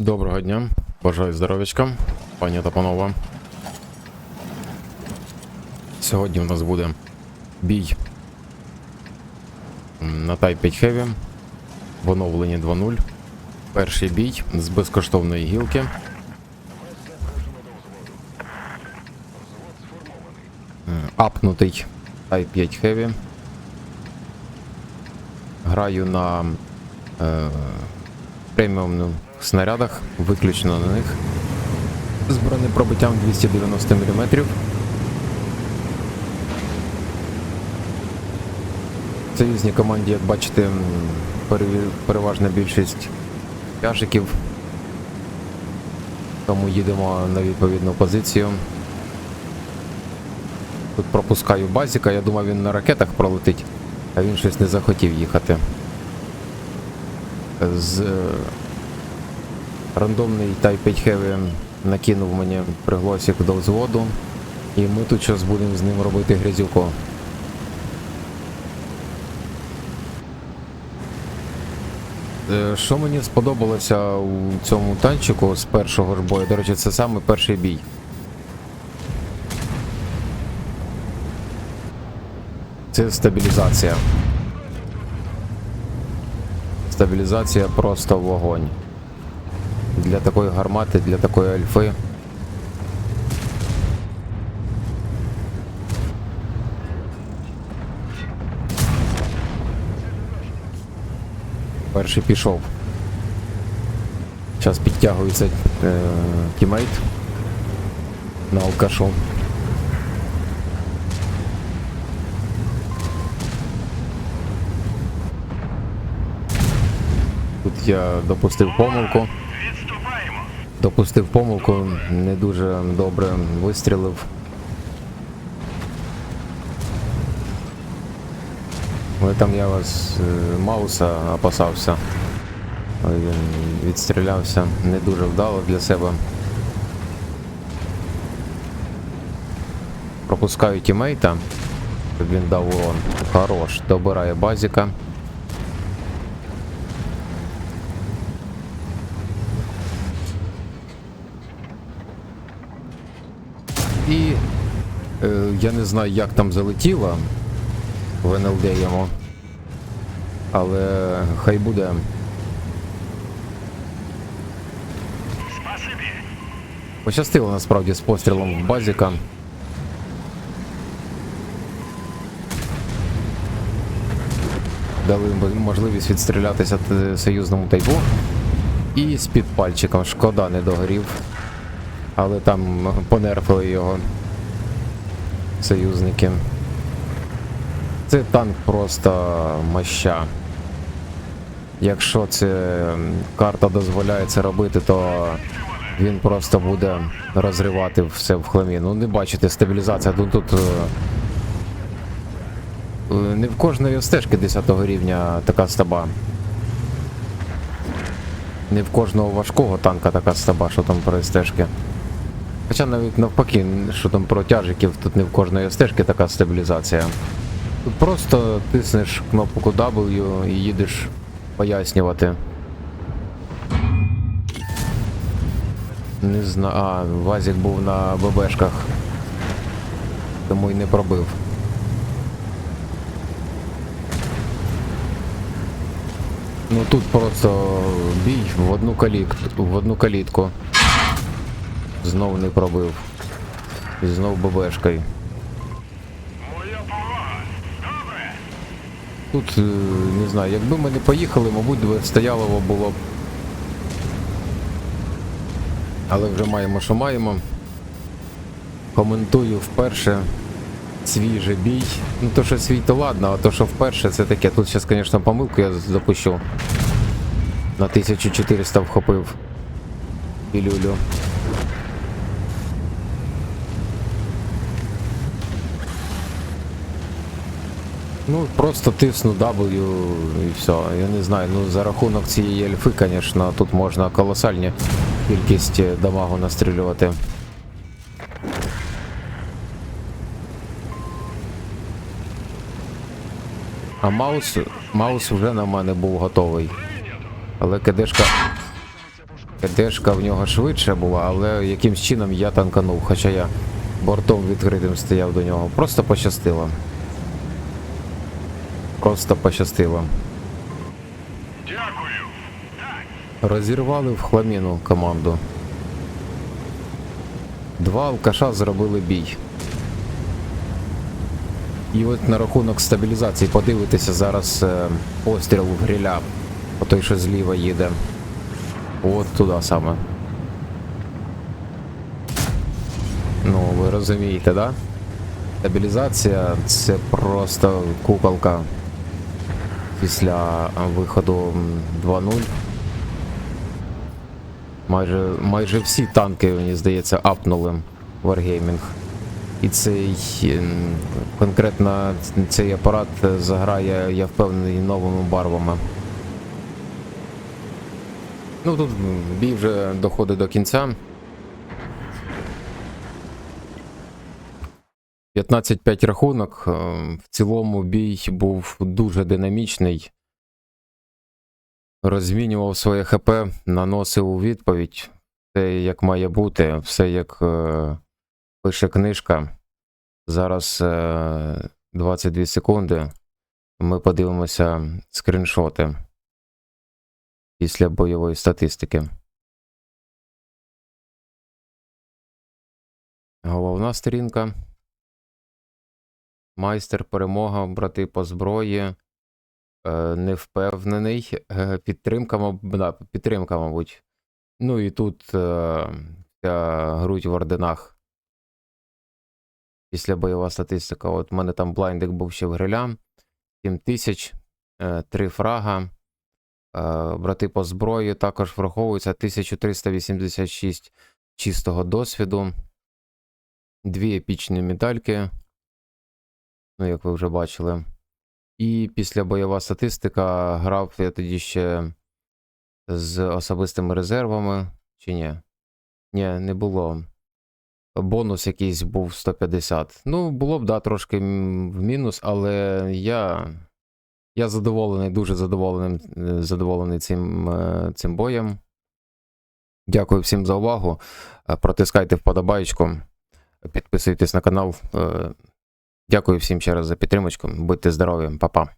Доброго дня, бажаю здоров'ячка, пані та панове. Сьогодні у нас буде бій на Type 5 Heavy в оновленні 2.0. Перший бій з безкоштовної гілки. Апнутий Type 5 Heavy. Граю на е, преміумних снарядах, виключно на них. З бронепробиттям 290 мм. В союзній команді, як бачите, переважна більшість тяжиків. Тому їдемо на відповідну позицію. Тут пропускаю базіка, я думав він на ракетах пролетить, а він щось не захотів їхати. З е, рандомний Type 5 Heavy накинув мені пригласик до взводу, і ми тут зараз будемо з ним робити грязюку. Е, Що мені сподобалося у цьому танчику з першого ж бою, до речі, це саме перший бій. Це стабілізація. Стабілізація просто вогонь. Для такої гармати, для такої альфи. Перший пішов. Зараз підтягується е, тімейт на алкашу. Тут я допустив помилку. Допустив помилку, не дуже добре вистрілив. Але там я вас е, Мауса опасався. Він відстрілявся не дуже вдало для себе. Пропускаю тімейта, щоб він дав урон. Хорош, добирає базіка. І е, я не знаю, як там залетіло в НЛД йому. Але хай буде. Пощастило насправді з пострілом в базіка. Дали можливість відстрілятися союзному тайбу. І з під пальчиком шкода не догорів. Але там понерфили його союзники. Це танк просто моща. Якщо це карта дозволяє це робити, то він просто буде розривати все в хламі. Ну не бачите, стабілізація. Ну тут е, не в кожної стежки 10 рівня така стаба. Не в кожного важкого танка така стаба, що там про стежки. Хоча навіть навпаки, що там про тяжиків, тут не в кожної стежки така стабілізація. Тут просто тиснеш кнопку W і їдеш пояснювати. Не знаю. А, Вазік був на ББшках. Тому й не пробив. Ну тут просто бій в одну калітку, в одну калітку. Знов не пробив. І знов ББшкою. Тут е, не знаю, якби ми не поїхали, мабуть, би стоялово було б. Але вже маємо, що маємо. Коментую вперше свій же бій. Ну то, що свій, то ладно, а то, що вперше, це таке. Тут зараз, звісно, помилку я запущу. На 1400 вхопив. Пілюлю. Ну, просто тисну W і все. Я не знаю, ну за рахунок цієї ельфи, звісно, тут можна колосальні кількість е, дамагу настрілювати. А маус, маус вже на мене був готовий. Але кидешка КДшка в нього швидше була, але якимсь чином я танканув, хоча я бортом відкритим стояв до нього. Просто пощастило. Просто пощастило. Дякую. Розірвали в хламіну команду. Два алкаша зробили бій. І от на рахунок стабілізації подивитися зараз е, постріл в гриля. По той, що зліва їде. От туди саме. Ну, ви розумієте, да? Стабілізація це просто куколка після виходу м, 2-0. Майже, майже всі танки, мені здається, апнули Wargaming. І цей конкретно цей апарат заграє, я впевнений, новими барвами. Ну тут бій вже доходить до кінця. 15-5 рахунок. е, В цілому бій був дуже динамічний. Розмінював своє ХП, наносив у відповідь. Все як має бути, все як е, пише книжка. Зараз е, 22 секунди. Ми подивимося скріншоти після бойової статистики. Головна сторінка. Майстер перемога, брати по зброї. Е, не впевнений. Е, Підтримка, да, підтримка, мабуть. Ну і тут е, ця грудь в орденах. Після бойова статистика. От в мене там блайндик був ще в гриля. 7 тисяч, е, 3 фрага. Е, брати по зброї також враховуються 1386 чистого досвіду. Дві епічні медальки. Ну, як ви вже бачили. І після бойова статистика грав я тоді ще з особистими резервами. Чи ні? Ні, не було. Бонус якийсь був 150. Ну, було б, да, трошки в мінус, але я. Я задоволений, дуже задоволений, задоволений цим, е, цим боєм. Дякую всім за увагу. Е, Протискайте вподобайку, підписуйтесь на канал. Дякую всім ще раз за підтримочку. Будьте здорові, па-па.